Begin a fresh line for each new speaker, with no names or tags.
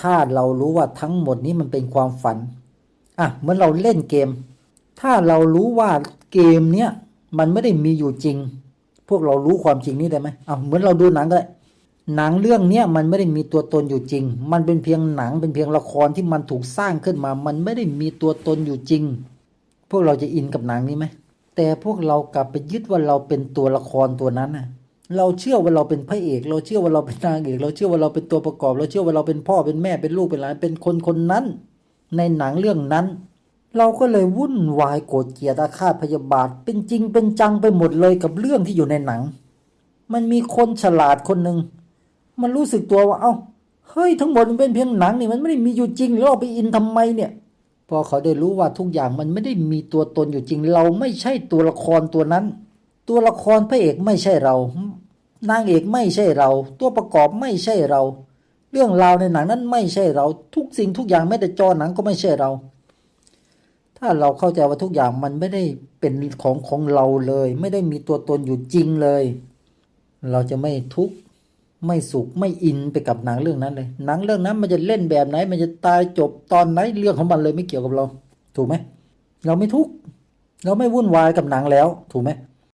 ถ้าเรารู้ว่าทั้งหมดนี้มันเป็นความฝัน อะเหมือนเราเล่นเกม ถ้าเรารู้ว่าเกมเนี้ยมันไม่ได้มีอยู่จริง พวกเรารู้ความจริงนี้ได้ไหมอะเหมือนเราดูหนังก็ได้หนังเรื่องเนี้ยมันไม่ได้มีตัวตนอยู่จริง มันเป็นเพียงหนังเป็นเพียงละครที่มันถูกสร้างขึ้นมา มันไม่ได้มีตัวตนอยู่จริง พวกเราจะอินกับหนังนี้ไหม แต่พวกเรากลับไปยึดว่าเราเป็นตัวละครตัวนั้นน่ะ เราเชื่อว่าเราเป็นพระเอก เราเชื่อว่าเราเป็นนางเอก เราเชื่อว่าเราเป็นตัวประกอบ เราเชื่อว่าเราเป็นพ่อเป็นแม่เป็นลูกเป็นหลานเป็นคนคนนั้น ในหนังเรื่องนั้น เราก็เลยวุ่นวายโกรธเกลียดอาฆาตพยาบาท เป็นจริงเป็นจังไปหมดเลยกับเรื่องที่อยู่ในหนัง มันมีคนฉลาดคนหนึ่งมันรู้สึกตัวว่าเอ้าเฮ้ยทั้งหมดมันเป็นเพียงหนังนี่มันไม่ได้มีอยู่จริงแล้วเราไปอินทำไมเนี่ย พอเขาได้รู้ว่าทุกอย่างมันไม่ได้มีตัวตนอยู่จริง เราไม่ใช่ตัวละครตัวนั้น ตัวละครพระเอกไม่ใช่เรา นางเอกไม่ใช่เรา ตัวประกอบไม่ใช่เรา เรื่องราวในหนังนั้นไม่ใช่เรา ทุกสิ่งทุกอย่างแม้แต่จอหนังก็ไม่ใช่เรา ถ้าเราเข้าใจว่าทุกอย่างมันไม่ได้เป็นของของเราเลย ไม่ได้มีตัวตนอยู่จริงเลย เราจะไม่ทุกข์ไม่สุขไม่อินไปกับหนังเรื่องนั้นเลย หนังเรื่องนั้นมันจะเล่นแบบไหน มันจะตายจบตอนไหนเรื่องของมันเลยไม่เกี่ยวกับเรา ถูกไหมเราไม่ทุกข์เราไม่วุ่นวายกับหนังแล้ว ถูกไหม